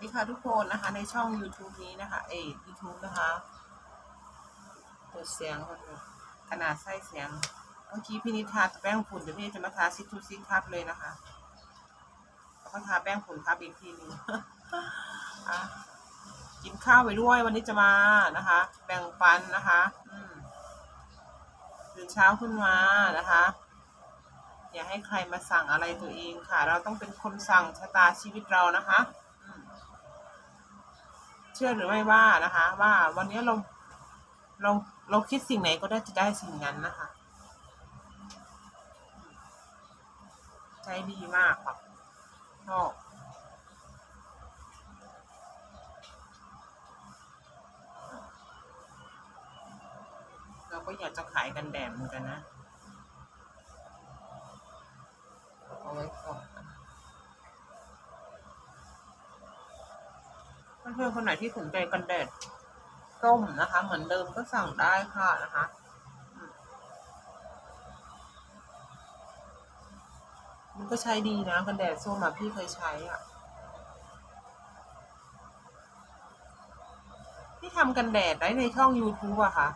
ดีค่ะทุกคนนะคะ ในช่อง YouTube นี้นะคะเอยยูทูบนะคะเปิดเสียงขนาดไส้เสียงเมื่อกี้พี่นิทาแป้งฝุ่นเดี๋ยวพี่จะมาทาซิทูซิคับเลยนะคะแล้วก็ทาแป้งฝุ่นครับอีกทีนึงกินข้าวไปด้วยวันนี้จะมานะคะ แบ่งปันนะคะตื่นเช้าขึ้นมานะคะ อย่าให้ใครมาสั่งอะไรตัวเองค่ะ เราต้องเป็นคนสั่งชะตาชีวิตเรานะคะ ชื่อหรือไม่ว่านะคะ ว่าวันนี้เราเราเราคิดสิ่งไหนก็ได้จะได้สิ่งนั้นนะคะ ใช้ดีมากค่ะชอบเราก็อยากจะขายกันแดดเหมือนกันนะ เอาไว้ก่อน เพื่อนๆคนไหนที่สนใจกันแดดส้มนะคะ เหมือนเดิมก็สั่งได้ค่ะนะคะมันก็ใช้ดีนะกันแดดส้มอะพี่เคยใช้อะที่ทำกันแดดได้ในช่อง YouTube อะค่ะ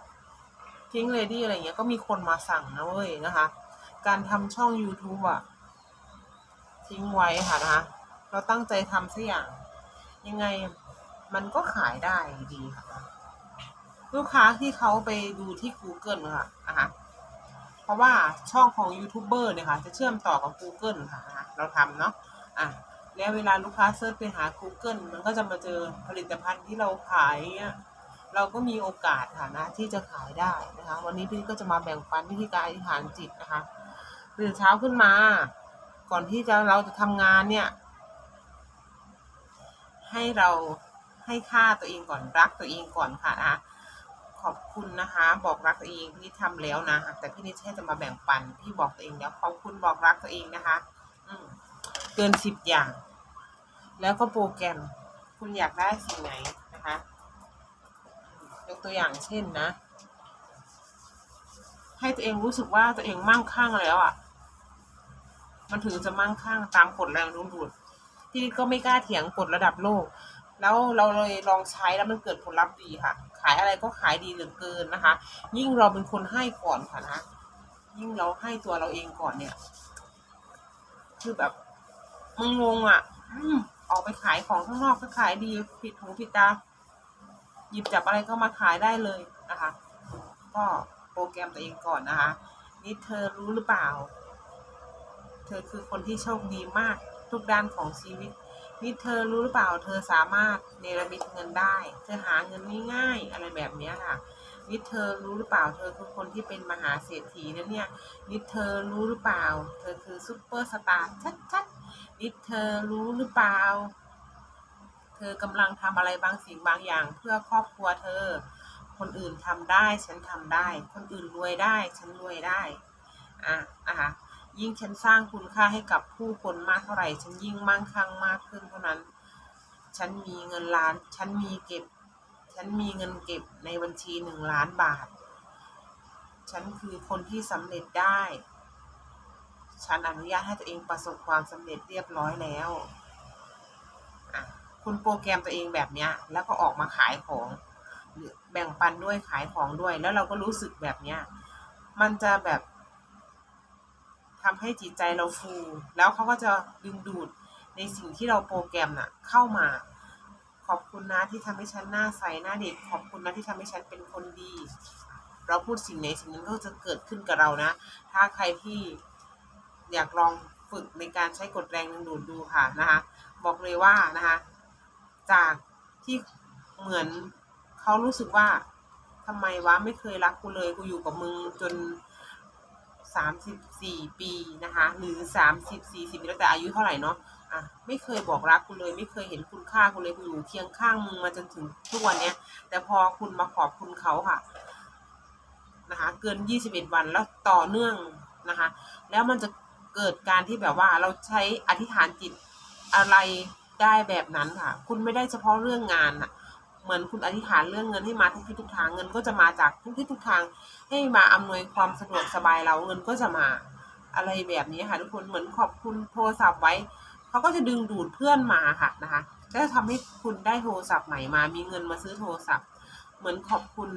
พิงเลดี้อะไรเงี้ยก็มีคนมาสั่งนะเว้ยนะคะ การทำช่อง YouTube อะทิ้งไว้ค่ะนะคะ เราตั้งใจทำสักอย่างยังไง มันก็ขายได้ดีค่ะ ลูกค้าที่เขาไปดูที่ Google ค่ะนะคะเพราะว่าช่องของยูทูบเบอร์เนี่ยค่ะ จะเชื่อมต่อกับ Google ค่ะนะคะเราทำเนาะอะแล้วเวลาลูกค้าเซิร์ชไปหา Google มันก็จะมาเจอผลิตภัณฑ์ที่เราขายเนี่ยเราก็มีโอกาสค่ะนะที่จะขายได้นะคะ วันนี้พี่ก็จะมาแบ่งปันวิธีการอธิษฐานจิตนะคะตื่นเช้าขึ้นมา ก่อนที่จะเราจะทำงานเนี่ย ให้เรา ให้ค่าตัวเองก่อนรักตัวเองก่อนค่ะนะคะขอบคุณนะคะ บอกรักตัวเองพี่ทำแล้วนะแต่พี่นิดแค่จะมาแบ่งปันพี่บอกตัวเองแล้วขอบคุณบอกรักตัวเองนะคะ อืมเกินสิบอย่าง แล้วก็โปรแกรมคุณอยากได้สิ่งไหนนะคะยกตัวอย่างเช่นนะ ให้ตัวเองรู้สึกว่าตัวเองมั่งคั่งแล้วอะ่ะ มันถึงจะมั่งคั่งตามกฎแรงดูดที่นี่ก็ไม่กล้าเถียงกฎระดับโลก แล้วเราเลยลองใช้แล้วมันเกิดผลลัพธ์ดีค่ะ ขายอะไรก็ขายดีเหลือเกินนะคะ ยิ่งเราเป็นคนให้ก่อนค่ะนะยิ่งเราให้ตัวเราเองก่อนเนี่ย คือแบบมึงงงอะอออกไปขายของข้างนอกก็ขายดีผิดหูผิดตาหยิบจับอะไรก็มาขายได้เลยนะคะ ก็โปรแกรมตัวเองก่อนนะคะ นี่เธอรู้หรือเปล่า เธอคือคนที่โชคดีมากทุกด้านของชีวิต นี่เธอรู้หรือเปล่า เธอสามารถเนรมิตเงินได้ เธอหาเงินง่ายๆอะไรแบบนี้ค่ะนี่เธอรู้หรือเปล่า เธอคือคนที่เป็นมหาเศรษฐีนะเนี่ยนี่เธอรู้หรือเปล่า เธอคือซุปเปอร์สตาร์ชัดๆนี่เธอรู้หรือเปล่า เธอกำลังทำอะไรบางสิ่งบางอย่าง เพื่อครอบครัวเธอ คนอื่นทำได้ ฉันทำได้ คนอื่นรวยได้ ฉันรวยได้ อะอะ ยิ่งฉันสร้างคุณค่าให้กับผู้คนมากเท่าไหร่ ฉันยิ่งมั่งคั่งมากขึ้นเท่านั้น ฉันมีเงินล้าน ฉันมีเก็บ ฉันมีเงินเก็บในบัญชีหนึ่งล้านบาท ฉันคือคนที่สำเร็จได้ ฉันอนุญาตให้ตัวเองประสบความสำเร็จเรียบร้อยแล้วคุณโปรแกรมตัวเองแบบเนี้ยแล้วก็ออกมาขายของแบ่งปันด้วยขายของด้วย แล้วเราก็รู้สึกแบบเนี้ยมันจะแบบ ทำให้จิตใจเราฟู แล้วเขาก็จะดึงดูดในสิ่งที่เราโปรแกรมน่ะเข้ามา ขอบคุณนะที่ทำให้ฉันหน้าใสหน้าเด็กขอบคุณนะที่ทำให้ฉันเป็นคนดี เราพูดสิ่งไหนสิ่งนั้นก็จะเกิดขึ้นกับเรานะ ถ้าใครที่อยากลองฝึกในการใช้กฎแรงดึงดูดดูค่ะนะคะบอกเลยว่านะคะจากที่เหมือนเขารู้สึกว่าทำไมวะไม่เคยรักกูเลยกูอยู่กับมึงจน สามสิบสี่ปีนะคะ หรือสามสิบสี่สิบแล้วแต่อายุเท่าไหร่เนาะอะไม่เคยบอกรักกูเลย ไม่เคยเห็นคุณค่ากูเลยกูอยู่เคียงข้างมึงมาจนถึงทุกวันเนี้ย แต่พอคุณมาขอบคุณเขาค่ะ นะคะ เกินยี่สิบเอ็ดวันแล้วต่อเนื่องนะคะ แล้วมันจะเกิดการที่แบบว่าเราใช้อธิษฐานจิตอะไรได้แบบนั้นค่ะ คุณไม่ได้เฉพาะเรื่องงานอะ เหมือนคุณอธิษฐานเรื่องเงินให้มาทุกที่ทุกทางเงินก็จะมาจากทุกที่ทุกทาง ให้มาอำนวยความสะดวกสบายเราเงินก็จะมาอะไรแบบนี้ค่ะทุกคนเหมือนขอบคุณโทรศัพท์ไว้เขาก็จะดึงดูดเพื่อนมาค่ะนะคะก็จะทำให้คุณได้โทรศัพท์ใหม่มา มีเงินมาซื้อโทรศัพท์ เหมือนขอบคุณ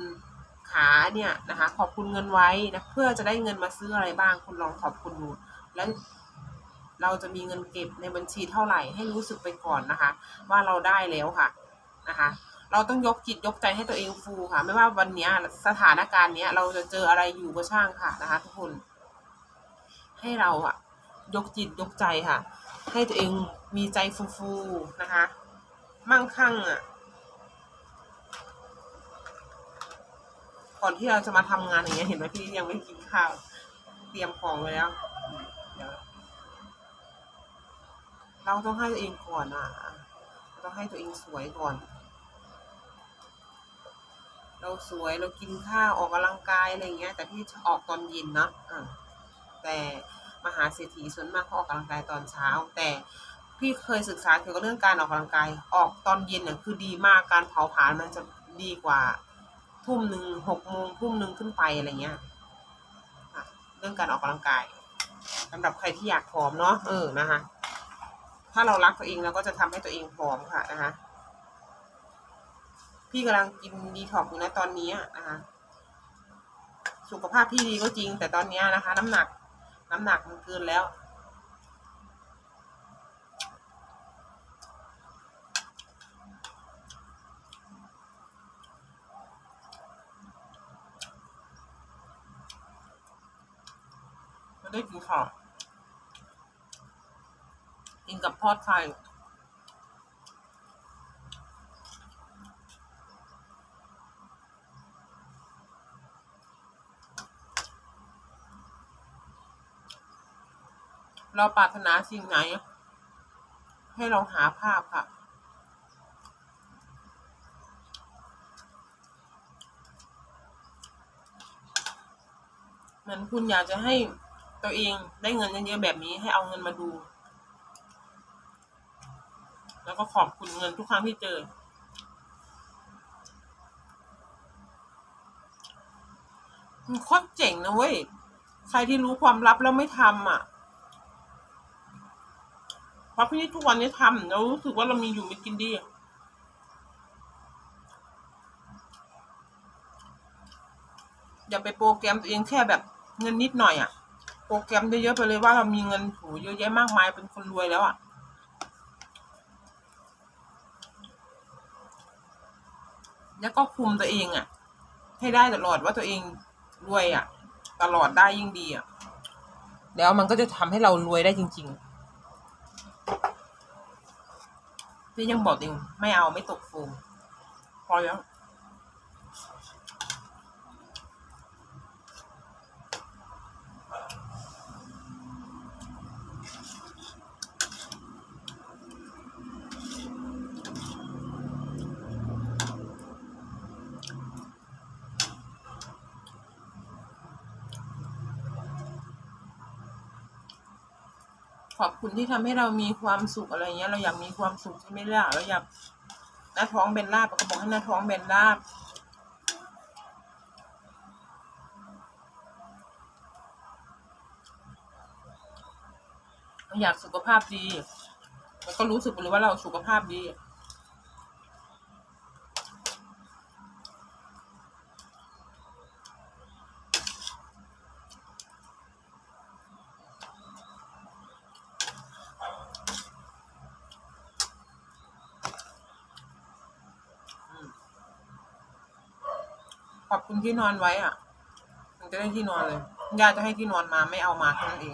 ขาเนี่ยนะคะ ขอบคุณเงินไว้นะเพื่อจะได้เงินมาซื้ออะไรบ้าง คุณลองขอบคุณดูแล้วเราจะมีเงินเก็บในบัญชีเท่าไหร่ให้รู้สึกไปก่อนนะคะ ว่าเราได้แล้วค่ะนะคะ เราต้องยกจิตยกใจให้ตัวเองฟูค่ะ ไม่ว่าวันนี้สถานการณ์เนี้ย เราจะเจออะไรอยู่ก็ช่างค่ะนะคะ ทุกคน ให้เราอะยกจิตยกใจค่ะ ให้ตัวเองมีใจฟูๆนะคะ มั่งคั่งอะก่อนที่เราจะมาทำงานอย่างเงี้ยเห็นไหมพี่ยังไม่กินข้าว เตรียมของไว้แล้วเราต้องให้ตัวเองก่อนอะเราต้องให้ตัวเองสวยก่อน เราสวยเรากินข้าวออกกำลังกายอะไรเงี้ย แต่พี่ออกตอนเย็นเนะะแต่มหาเศรษฐีส่วนมากเขาออกกำลังกายตอนเช้า แต่พี่เคยศึกษาเกี่ยวกับเรื่องการออกกำลังกาย ออกตอนเย็นเนี่ยคือดีมากการเผาผลาญมันจะดีกว่าทุ่มหนึ่งหกโมงทุ่มหนึ่งขึ้นไปอะไรเงี้ยเรื่องการออกกำลังกายสำหรับใครที่อยากผอมเนาะเออนะคะ ถ้าเรารักตัวเองเราก็จะทำให้ตัวเองผอมค่ะนะคะ พี่กำลังกินดีท็อกซ์อยู่นะตอนนี้นะคะสุขภาพพี่ดีก็จริง แต่ตอนนี้นะคะ น้ำหนัก น้ำหนักมันเกินแล้วไม่ได้กินข้าวกินกับทอดไข่ เราปรารถนาสิ่งไหน ให้เราหาภาพค่ะเหมือนคุณอยากจะให้ตัวเองได้เงินเยอะๆแบบนี้ให้เอาเงินมาดู แล้วก็ขอบคุณเงินทุกครั้งที่เจอมันโคตรเจ๋งนะเว้ย ใครที่รู้ความลับแล้วไม่ทำอะ เพราะพี่นี่ทุกวันนี้ทำเรารู้สึกว่าเรามีอยู่มีกินดีอย่าไปโปรแกรมตัวเองแค่แบบเงินนิดหน่อยอะ่ะ โปรแกรมเยอะๆไปเลยว่าเรามีเงินโหเยอะแยะมากมายเป็นคนรวยแล้วอะ่ะแล้วก็คุมตัวเองอะ่ะ ให้ได้ตลอดว่าตัวเองรวยอะ่ะ ตลอดได้ยิ่งดีอะ่ะ แล้วมันก็จะทำให้เรารวยได้จริง ๆ พี่ยังบอกเองไม่เอาไม่ตกโฟมพอแล้ว ขอบคุณที่ทำให้เรามีความสุขอะไรเงี้ย เราอยากมีความสุขใช่ไหมล่ะเราอยากหน้าท้องเบนลาบก็บอกให้หน้าท้องเบนลาบเราอยากสุขภาพดี แล้วก็รู้สึกเลยว่าเราสุขภาพดี ขอบคุณที่นอนไว้อะมันจะได้ที่นอนเลยญาติจะให้ที่นอนมาไม่เอามาเท่านั้นเอง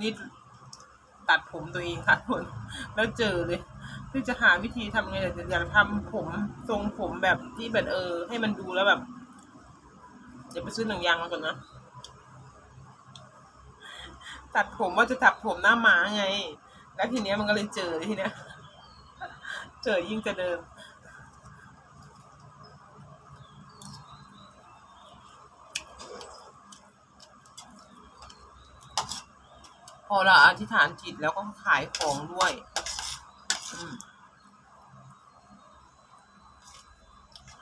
นี่ตัดผมตัวเองค่ะทุกคนแล้วเจอเลยที่จะหาวิธีทำไงอยากจะอยากทำผมทรงผมแบบที่แบบเออ ให้มันดูแล้วแบบ เดี๋ยวไปซื้อหนังยางมาก่อนนะ ตัดผมว่าจะตัดผมหน้าหมาไง แล้วทีเนี้ยมันก็เลยเจอทีเนี้ย เจอยิ่งกระเดิม พอเราอธิษฐานจิตแล้วก็ขายของด้วย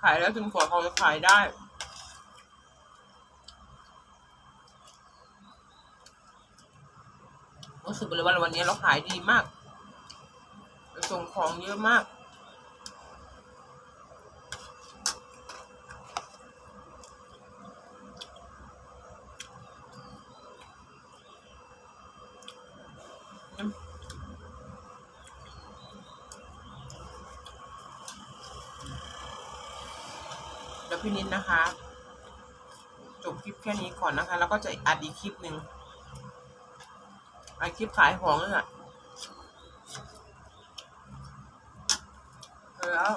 ขายแล้วจนกว่าเขาจะขายได้รู้สึกเลยว่าวันนี้เราขายดีมากส่งของเยอะมาก พี่นิดนะคะ จบคลิปแค่นี้ก่อนนะคะ แล้วก็จะอัดอีกคลิปหนึ่งอัดคลิปขายของนั่แหละแล้ว